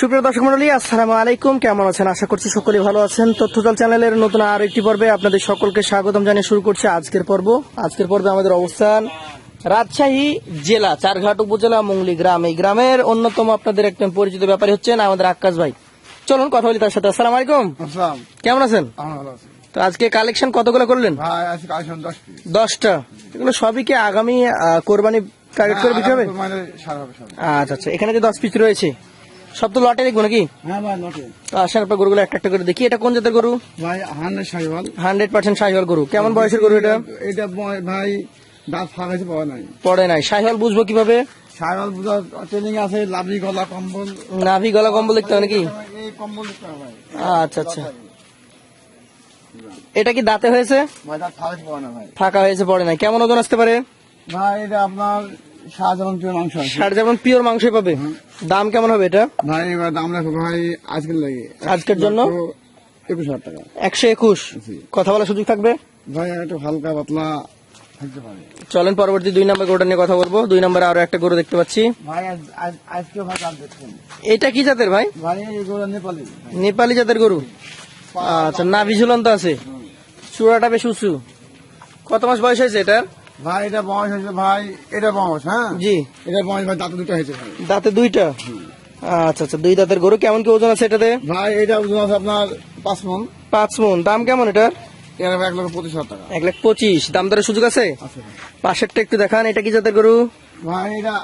সুপ্রিয় দর্শক মন্ডলী আসসালামু আলাইকুম। কেমন আছেন? আশা করছি সকলেই ভালো আছেন। তথ্যজাল চ্যানেলের নতুন আর একটি পর্বে আপনাদের সকলকে স্বাগতম জানিয়ে শুরু করছি আজকের পর্ব। আজকের পর্বে আমাদের অবস্থান রাজশাহী জেলা চারঘাট উপজেলা মুংলি গ্রাম। এই গ্রামের অন্যতম আপনাদের একজন পরিচিত ব্যাপারী হচ্ছেন আমাদের আক্কাশ ভাই। চলুন কথা বলি তার সাথে। আসসালাম আলাইকুম। কেমন আছেন? তো আজকে কালেকশন কতগুলো করলেন? দশটা। এগুলো সবই কি আগামী কোরবানি টার্গেট করে বিক্রি হবে? আচ্ছা আচ্ছা। এখানে যে দশ পিস রয়েছে সব তো লটে দেখব নাকি? হ্যাঁ আসেন আপনার গরুগুলো একটা একটা করে দেখি। এটা কোন জাতের গরু? ভাই হান্ড্রেড পার্সেন্ট শাহিওয়াল গরু। কেমন বয়সের গরু এটা? এটা ভাই দাঁত ফাঁকা হয়েছে পাওয়া নাই। পড়ে নাই। শাহিওয়াল বুঝব কীভাবে? শাহিওয়াল বুঝা ট্রেনিং আছে লাভি গলা কম্বল। নাভি গলা কম্বল দেখতে হবে নাকি? কম্বল দিতে হবে আচ্ছা আচ্ছা। এটা কি দাঁতে হয়েছে? ফাঁকা হয়েছে পড়ে নাই। কেমন ওজন আসতে পারে? ভাই এটা আপনার শাহজাহান প্রিয় মাংস পিওর পাবে? দাম কেমন হবে এটা? ভাই এবার দাম রাখো ভাই আজকের লাগে। আজকের জন্য? একুশ হাজার টাকা। একশো একুশ? কথা বলার সুযোগ থাকবে? ভাই একটু হালকা পাতলা চলেন পরবর্তী দুই নম্বর গরুটা নিয়ে কথা বলব। দুই নম্বরে আরও একটা গরু দেখতে পাচ্ছি। এটা কি জাতের ভাই? নেপালি। নেপালি জাতের গরু? আচ্ছা না ঝুলন্ত আছে। চূড়াটা বেশ উঁচু। কত মাস বয়স হয়েছে এটার? ভাই এটা বয়স হয়েছে ভাই এটা বয়স হ্যাঁ? জি। এটা বয়স ভাই দাঁত দুটো হয়েছে ভাই। দাঁতে দুইটা? আচ্ছা আচ্ছা দুই দাঁতের গরু কেমন কি ওজন আছে এটাতে? ভাই এটা ওজন আছে আপনার পাঁচ মন। পাঁচ মন দাম কেমন এটার? এক লক্ষ পঁচিশ হাজার টাকা। এক লাখ পঁচিশ দাম দরের সুযোগ আছে। পাশেরটা একটু দেখান এটা কি জাতের গরু? ভাই এটা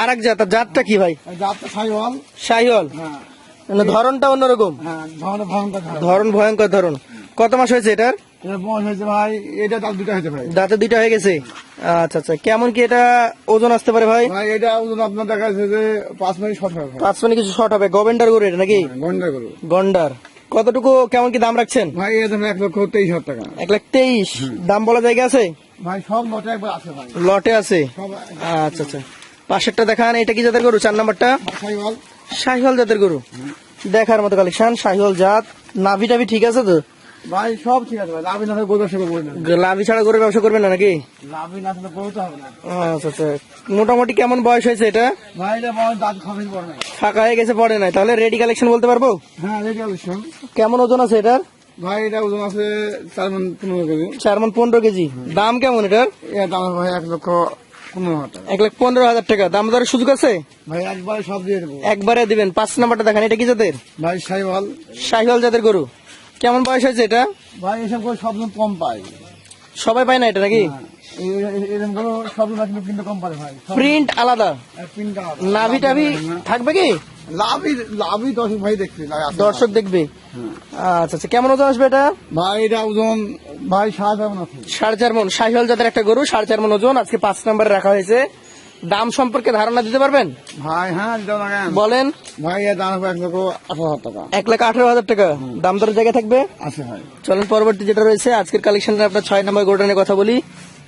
আর এক জাত জাতটা কি ভাই? জাতটা সাইওয়াল। শাহিওয়াল হ্যাঁ। মানে ধরনটা অন্যরকম। হ্যাঁ ধরন। ভয়ঙ্কর ধরন। কত মাস হয়েছে এটার? ভাই এটা দাঁত দুটো হয়েছে ভাই। দাঁতে হয়ে গেছে? আচ্ছা আচ্ছা। কেমন কি এটা ওজন আসতে পারে ভাই? ভাই এটা ওজন আপনার দেখা যাচ্ছে যে পাঁচ মিনিট শর্ট হবে। পাঁচ মানে কিছু শর্ট হবে। গভেন্ডার গরু এটা নাকি? গন্ডা করু গন্ডার। কতটুকু কেমন কি দাম রাখছেন? ভাই এটা এক লক্ষ তেইশ হাজার টাকা। এক লাখ তেইশ। দাম বলা জায়গা আছে? ভাই সব নটা একবার আছে ভাই। লটে আছে? আচ্ছা আচ্ছা। পাশেরটা দেখান এটা কি জাতের গরু? চার নাম্বারটা? শাহিওয়াল। জাতের গরু। দেখার মতো কালেকশন শাহিওয়াল জাত। নাভি টাভি ঠিক আছে তো? ভাই সব ঠিক আছে ভাই লাভি না গরু ব্যবসা করব না। লাভি ছাড়া গরু ব্যবসা করবেন না নাকি? লাভি না থাকলে গরু তো হবে না। আচ্ছা আচ্ছা। মোটামুটি কেমন বয়স হয়েছে এটা? ভাই এটা বয়স দাঁত খাবে পড়ে নাই। ফাঁকা হয়ে গেছে পড়ে নাই। তাহলে রেডি কালেকশন বলতে পারব? হ্যাঁ রেডি আলুশন কেমন ওজন আছে এটার? ভাই এটা ওজন আছে চার মন পনেরো কেজি। চার মন পনেরো কেজি। দাম কেমন এটার? দাম ভাই এক লক্ষ এক লাখ পনেরো হাজার টাকা। দাম দরের সুযোগ আছে? ভাই একবারে সব দিয়ে দেবো। একবারে দিবেন। পাঁচ নাম্বারটা দেখান এটা কি জাতের? ভাই সাইওয়াল। শাহিওয়াল জাতের গরু। কেমন বয়স হয়েছে এটা? ভাই এসব করে সব কম পাই সবাই পায় না এটা নাকি? এরকম করে সব জন কিন্তু কিন্তু কম পারে ভাই। প্রিন্ট আলাদা? প্রিন্ট নাভি টাভি থাকবে কি? লাভই লাভই দর্শক ভাই লাভ দর্শক দেখবে? আচ্ছা আচ্ছা কেমন ওজন আসবে এটা? ভাই এটা ওজন ভাই সাত কেমন আছে। সাড়ে চার মন। শাহিওয়াল জাতের একটা গরু সাড়ে চার মন ওজন। আজকে পাঁচ নম্বরে রাখা হয়েছে। দাম সম্পর্কে ধারণা দিতে পারবেন? ভাই হ্যাঁ বলেন। ভাই দাম এক লক্ষ আঠারো হাজার টাকা। এক লাখ আঠারো হাজার টাকা। দাম দরের জায়গায় থাকবে? আছে ভাই। চলেন পরবর্তী যেটা রয়েছে আজকের কালেকশনে আপনার ছয় নম্বর নিয়ে কথা বলি।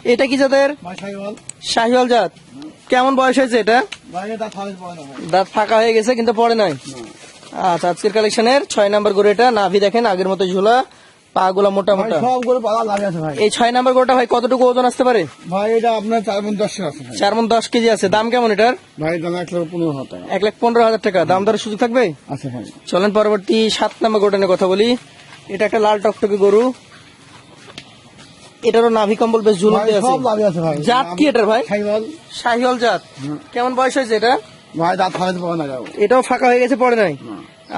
এটা কি জাতের? ভাই শাহিওয়াল। জাত। কেমন বয়স হয়েছে এটা? দাঁত ফাঁকা হয়ে গেছে কিন্তু পড়ে নাই। আচ্ছা আজকের কালেকশনের ছয় নম্বর গরু এটা। নাভি দেখেন আগের মতো ঝোলা। পা গুলা মোটা মোটা। সব করে পালা লাভ আছে ভাই। এই ছয় নম্বর গরুটা ভাই কতটুকু ওজন আসতে পারে? ভাই এটা আপনার চার মন আছে ভাই। চার মন দশ কেজি আছে। দাম কেমন এটার? ভাই দাম এক লক্ষ পনেরো হাজার টাকা। এক লাখ পনেরো হাজার টাকা। দাম দরের সুযোগ থাকবে? আছে ভাই। চলেন পরবর্তী সাত নম্বর গরুটা নিয়ে কথা বলি। এটা একটা লাল টকটকে গরু। এটারও নাভি কম্বল বেশ ঝুলতে আছে। জাত কি এটার ভাই? শাহিওয়াল। জাত। কেমন বয়স হয়েছে এটা? ভাই দাঁত ফাইভ পড়ে না এটাও ফাঁকা হয়ে গেছে পড়ে নাই?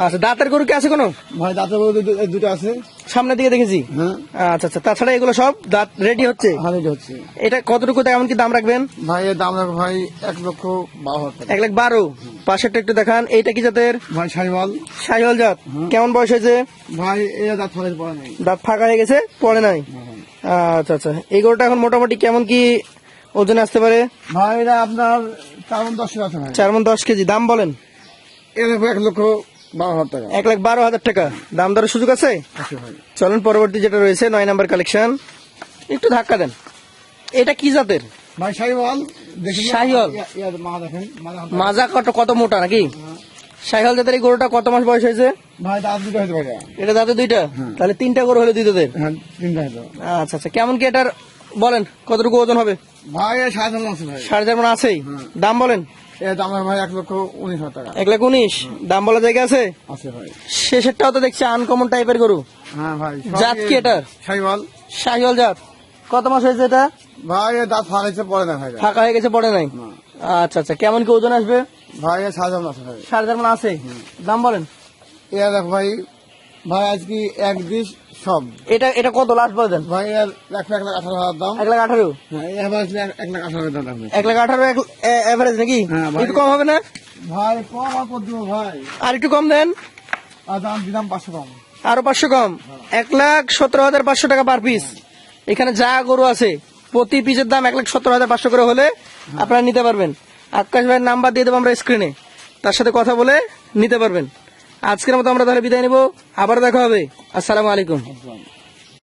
আচ্ছা দাঁতের গরু কি আছে কোনো? ভাই দাঁতের বলতে দুটো আছে। সামনের দিকে দেখেছি? হ্যাঁ। আচ্ছা আচ্ছা তাছাড়া এগুলো সব দাঁত রেডি হচ্ছে? হারে হচ্ছে। এটা কতটুকু এমন কি দাম রাখবেন? ভাই এর দাম রাখো ভাই এক লক্ষ বারো এক লাখ বারো? পাশেরটা একটু দেখান। এইটা কি জাতের? ভাই সাইওয়াল শাহিওয়াল জাত। কেমন বয়স হয়েছে? ভাই এ দাঁত ফাইভ পড়ে নাই। দাঁত ফাঁকা হয়ে গেছে পড়ে নাই? আচ্ছা আচ্ছা। এই গরুটা এখন মোটামুটি কেমন কি ওজনে আসতে পারে? ভাই এটা আপনার চার মন দশ কেজি দাম বলেন। এক লক্ষ বারো হাজার টাকা। এক লাখ বারো হাজার টাকা। দাম দরের সুযোগ আছে? পরবর্তী যেটা রয়েছে নয় নাম্বার কালেকশন। একটু ধাক্কা দেন। এটা কি জাতের? ভাই শাহিওয়াল? মাজা কত কত মোটা নাকি? শাহিওয়াল জাতের এই গরুটা কত মাস বয়স হয়েছে? ভাই দাঁত দুটো হয়েছে ভাই এটা দাঁতে দুইটা? তাহলে তিনটা গরু হলে দুই দাঁতের? হ্যাঁ আচ্ছা আচ্ছা। কেমন কি এটার বলেন কতটুকু ওজন হবে? ভাই সাড়ে চার আছে ভাই। সাড়ে চার মন আছেই দাম বলেন। এর দাম ভাই এক লাখ উনিশ দাম বলা জায়গা আছে? আছে শেষেরটাও তো দেখছি আনকমন টাইপের গরু। হ্যাঁ ভাই জাত কি এটার? সাইওয়াল শাহিওয়াল জাত। কত মাস হয়েছে এটা? ভাই দাঁত ফাঁকাইছে পরে না ভাই। ফাঁকা হয়ে গেছে পড়ে নাই? আচ্ছা আচ্ছা কেমন কি ওজন আসবে? ভাই এর সাজাম আছে সাড়ে চার মন আছে? দাম বলেন। এর দেখ ভাই ভাই আজকে এক দিস সব। এটা এটা কত লাস্ট বলে দেন? ভাই এক লাখ আঠারো হাজার দাম। এক লাখ আঠারো? হ্যাঁ আসলে এক- লাখ আঠারো হাজার দাম এক লাখ আঠারো এভারেজ নাকি? হ্যাঁ, একটু কম হবে না? ভাই কম আর দেবো ভাই? আর একটু কম দেন। আর দাম দিলাম পাঁচশো কম। আরও পাঁচশো কম। এক লাখ সতেরো হাজার পাঁচশো টাকা পার পিস এখানে যা গরু আছে প্রতি পিসের দাম এক লাখ সতেরো হাজার পাঁচশো করে হলে আপনারা নিতে পারবেন। আকাশ ভাইয়ের নাম্বার দিয়ে দেবো আমরা স্ক্রিনে তার সাথে কথা বলে নিতে পারবেন। আজকের মতো আমরা তাহলে বিদায় নেব আবার দেখা হবে আসসালামু আলাইকুম।